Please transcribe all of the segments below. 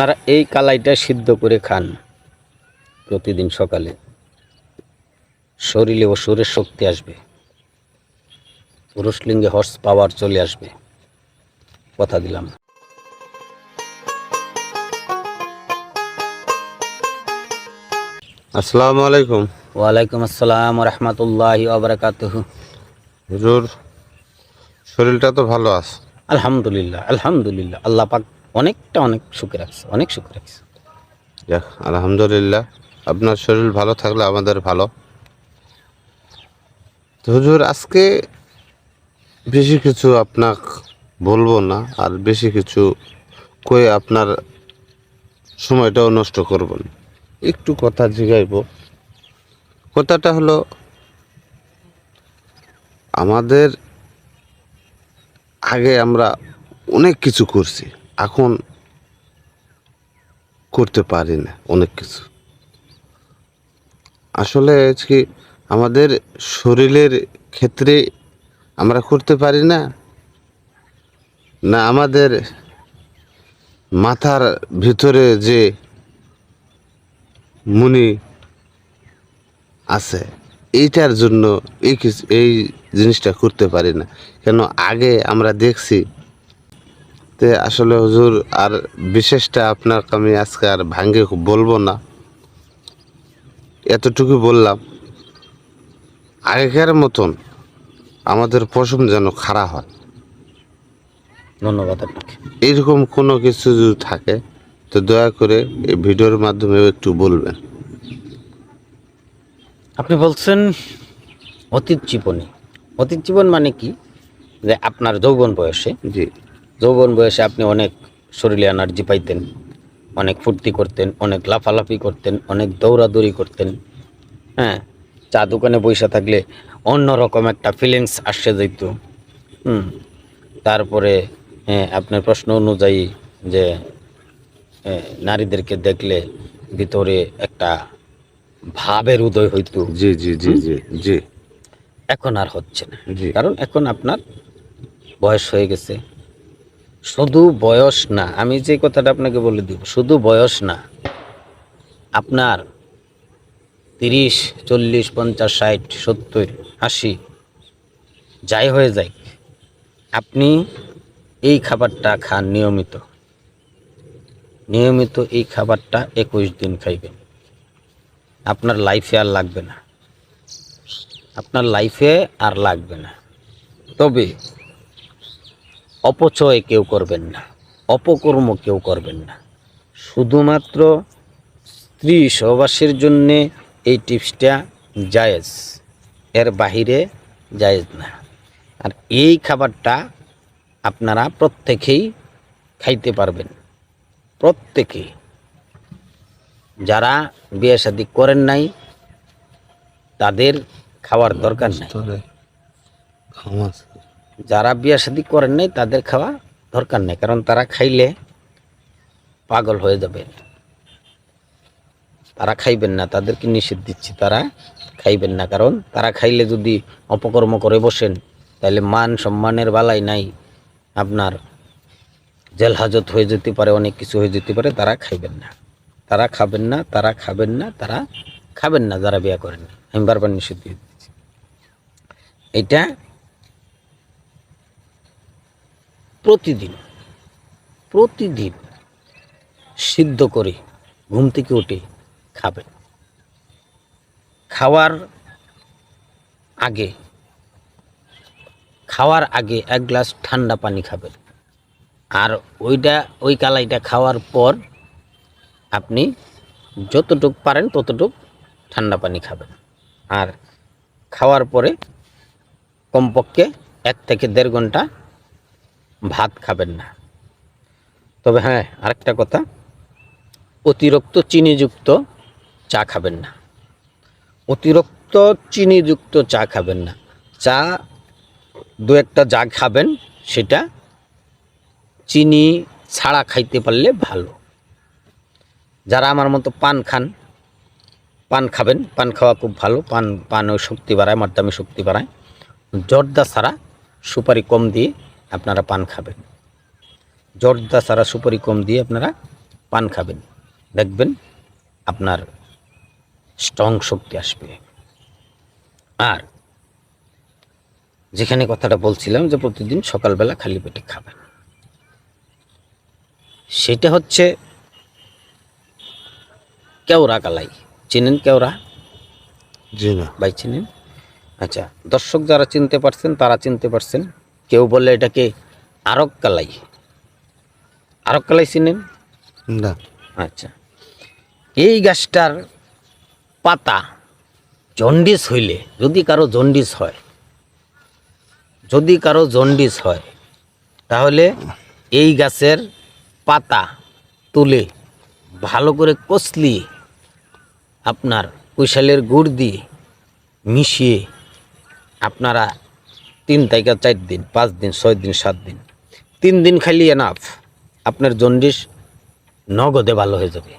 আপনারা এই কালাইটা সিদ্ধ করে খান প্রতিদিন সকালে। শরীরে ও শরীর শক্তি আসবে। পুরুষলিঙ্গে হর্স পাওয়ার চলে আসবে। কথা দিলাম। আসসালামু আলাইকুম। ওয়ালাইকুম আসসালাম রহমতুল্লাহ আবরাকাতুহ হুজুর শরীরটা তো ভালো আছে। আলহামদুলিল্লাহ আলহামদুলিল্লাহ। আল্লাহ পাক অনেকটা অনেক সুখে রাখছে, অনেক সুখে রাখছে। যাক, আলহামদুলিল্লাহ। আপনার শরীর ভালো থাকলে আমাদের ভালো। তো হুজুর, আজকে বেশি কিছু আপনাক বলব না, আর বেশি কিছু কয়ে আপনার সময়টাও নষ্ট করব না। একটু কথা জিগাইব। কথাটা হলো, আমাদের আগে আমরা অনেক কিছু করছি। এখন করতে পারি না অনেক কিছু। আসলে কি, আমাদের শরীরের ক্ষেত্রে আমরা করতে পারি না না আমাদের মাথার ভিতরে যে মুনি আছে, এইটার জন্য এই এই জিনিসটা করতে পারি না। কেন আগে আমরা দেখছি তে আসলে হুজুর আর বিশেষটা আপনার আমি আজকে আর ভাঙ্গে বলব না। এতটুকু বললাম আগেকার মতন আমাদের পশম যেন খাড়া হয়। ধন্যবাদ আপনাকে। এইরকম কোনো কিছু যদি থাকে তো দয়া করে এই ভিডিওর মাধ্যমে একটু বলবেন। আপনি বলছেন অতীত জীবনে। অতীত জীবন মানে কি? যে আপনার যৌবন বয়সে জি। যৌবন বয়সে আপনি অনেক শরীরে এনার্জি পাইতেন অনেক ফুর্তি করতেন অনেক লাফালাফি করতেন অনেক দৌড়াদৌড়ি করতেন হ্যাঁ? চা দোকানে বসে থাকলে অন্যরকম একটা ফিলিংস আসে যেত হুম? তারপরে হ্যাঁ আপনার প্রশ্ন অনুযায়ী যে নারীদেরকে দেখলে ভিতরে একটা ভাবের উদয় হইতো। জি জি জি জি জি। এখন আর হচ্ছে না। জি। কারণ এখন আপনার বয়স হয়ে গেছে। শুধু বয়স না, আমি যে কথাটা আপনাকে বলে দিব, শুধু বয়স না, আপনার তিরিশ, চল্লিশ, পঞ্চাশ, ষাট, সত্তর, আশি, যাই হয়ে যায় আপনি এই খাবারটা খান নিয়মিত। নিয়মিত এই খাবারটা একুশ দিন খাইবেন। আপনার লাইফে আর লাগবে না। আপনার লাইফে আর লাগবে না। তবে অপচয় কেউ করবেন না, অপকর্ম কেউ করবেন না। শুধুমাত্র স্ত্রী সহবাসের জন্যে এই টিপসটা জায়েজ, এর বাহিরে জায়েজ না। আর এই খাবারটা আপনারা প্রত্যেকেই খাইতে পারবেন, প্রত্যেকেই। যারা বিয়ে শাদী করেন নাই, তাদের খাওয়ার দরকার নাই। যারা বিয়া শাদী করেন নাই, তাদের খাওয়া দরকার নেই, কারণ তারা খাইলে পাগল হয়ে যাবে। তারা খাইবেন না, তাদেরকে নিষেধ দিচ্ছি, তারা খাইবেন না, কারণ তারা খাইলে যদি অপকর্ম করে বসেন, তাহলে মান সম্মানের বালাই নাই। আপনার জেল হাজত হয়ে যেতে পারে, অনেক কিছু হয়ে যেতে পারে, তারা খাইবেন না। তারা খাবেন না, তারা খাবেন না, তারা খাবেন না, যারা বিয়া করেন। আমি বারবার নিষেধ দিয়ে দিচ্ছি। এটা প্রতিদিন প্রতিদিন সিদ্ধ করে ঘুম থেকে উঠে খাবেন। খাওয়ার আগে খাওয়ার আগে এক গ্লাস ঠান্ডা পানি খাবেন। আর ওইটা, ওই কালাইটা খাওয়ার পর আপনি যতটুক পারেন ততটুক ঠান্ডা পানি খাবেন। আর খাওয়ার পরে কমপক্ষে এক থেকে দেড় ঘণ্টা ভাত খাবেন না। তবে হ্যাঁ আরেকটা কথা, অতিরিক্ত চিনিযুক্ত চা খাবেন না। অতিরিক্ত চিনিযুক্ত চা খাবেন না। চা দু একটা যা খাবেন, সেটা চিনি ছাড়া খাইতে পারলে ভালো। যারা আমার মতো পান খান, পান খাবেন, পান খাওয়া খুব ভালো, পান পান ওই শক্তি বাড়ায় মাধ্যমে শক্তি বাড়ায়, জর্দা ছাড়া সুপারি কম দিয়ে আপনারা পান খাবেন। জর্দা ছাড়া সুপারি কম দিয়ে আপনারা পান খাবেন। দেখবেন আপনার স্ট্রং শক্তি আসবে। আর যেখানে কথাটা বলছিলাম যে প্রতিদিন সকালবেলা খালি পেটে খাবেন। সেটা হচ্ছে কেওড়া কালাই। চিনেন কেওড়া? জি না। ভাই চিনেন? আচ্ছা দর্শক যারা চিনতে পারছেন তারা চিনতে পারছেন। কেউ বলে এটাকে আরক কালাই। আরক কালাই চিনেন না। আচ্ছা। এই গাছটার পাতা জন্ডিস হইলে যদি কারও জন্ডিস হয় যদি কারও জন্ডিস হয় তাহলে এই গাছের পাতা তুলে ভালো করে কষলিয়ে আপনার কুশালের গুড় দিয়ে মিশিয়ে আপনারা তিন থেকে চার দিন, পাঁচ দিন, ছয় দিন, সাত দিন। তিন দিন খাইলে এনাফ আপনার জন্ডিস নগদে ভালো হয়ে যাবে।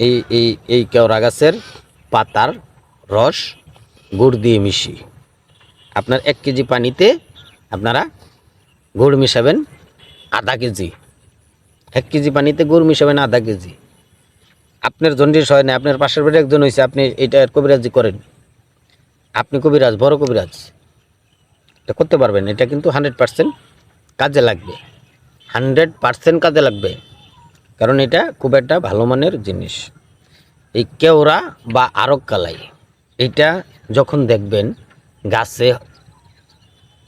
এই এই এই কেওড়া গাছের পাতার রস গুড় দিয়ে মিশিয়ে। আপনার এক কেজি পানিতে আপনারা গুড় মিশাবেন আধা কেজি। এক কেজি পানিতে গুড় মিশাবেন আধা কেজি। আপনার জন্ডিস হয় না, আপনার পাশের বাড়ি একজন হয়েছে আপনি এটা কবিরাজি করেন। আপনি কবিরাজ, বড় কবিরাজ। এটা করতে পারবেন, এটা কিন্তু হান্ড্রেড পার্সেন্ট কাজে লাগবে। হান্ড্রেড পার্সেন্ট কাজে লাগবে, কারণ এটা খুব একটা ভালো মানের জিনিস। এই কেওড়া বা আরক কালাই, এটা যখন দেখবেন গাছে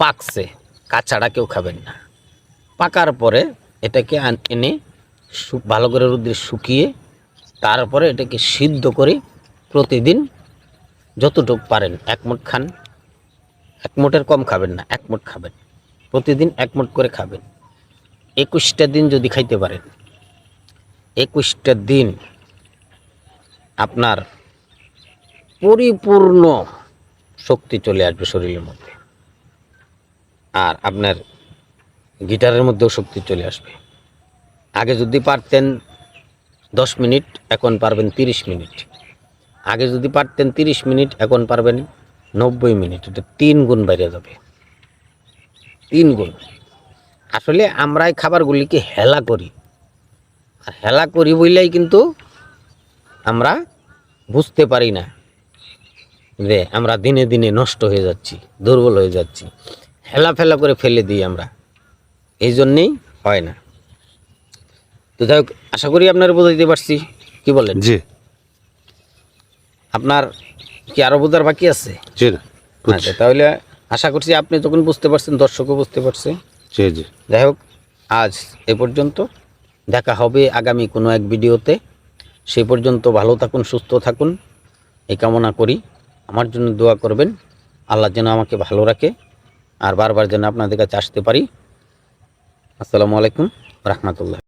পাকছে কাঁচাটা কেউ খাবেন না। পাকার পরে এটাকে এনে ভালো করে রোদ্রে শুকিয়ে তারপরে এটাকে সিদ্ধ করে প্রতিদিন যতটুকু পারেন, এক মুঠ খান। এক মুঠের কম খাবেন না, এক মুঠ খাবেন। প্রতিদিন এক মুঠ করে খাবেন। একুশটা দিন যদি খাইতে পারেন, একুশটা দিন আপনার পরিপূর্ণ শক্তি চলে আসবে শরীরের মধ্যে। আর আপনার গিটারের মধ্যেও শক্তি চলে আসবে। আগে যদি পারতেন দশ মিনিট, এখন পারবেন তিরিশ মিনিট। আগে যদি পারতেন তিরিশ মিনিট, এখন পারবেন নব্বই মিনিট এটা তিন গুণ বাইরে যাবে। তিন গুণ। আসলে আমরা এই খাবারগুলিকে হেলা করি। আর হেলা করি বললেই কিন্তু আমরা বুঝতে পারি না যে আমরা দিনে দিনে নষ্ট হয়ে যাচ্ছি দুর্বল হয়ে যাচ্ছি। হেলা ফেলা করে ফেলে দিই আমরা। এই জন্যেই হয় না। তো যাই হোক আশা করি আপনারা বোঝাইতে পারছি। কি বলেন? জি। আপনার কি আরও বোঝার বাকি আছে? জি না আচ্ছা তাহলে আশা করছি আপনি যখন বুঝতে পারছেন দর্শকও বুঝতে পারছে। জি জি। যাই হোক আজ এ পর্যন্ত। দেখা হবে আগামী কোনো এক ভিডিওতে। সে পর্যন্ত ভালো থাকুন সুস্থ থাকুন। এই কামনা করি। আমার জন্য দোয়া করবেন। আল্লাহ যেন আমাকে ভালো রাখে আর বারবার যেন আপনাদের কাছে আসতে পারি। আসসালামু আলাইকুম রহমতুল্লাহ।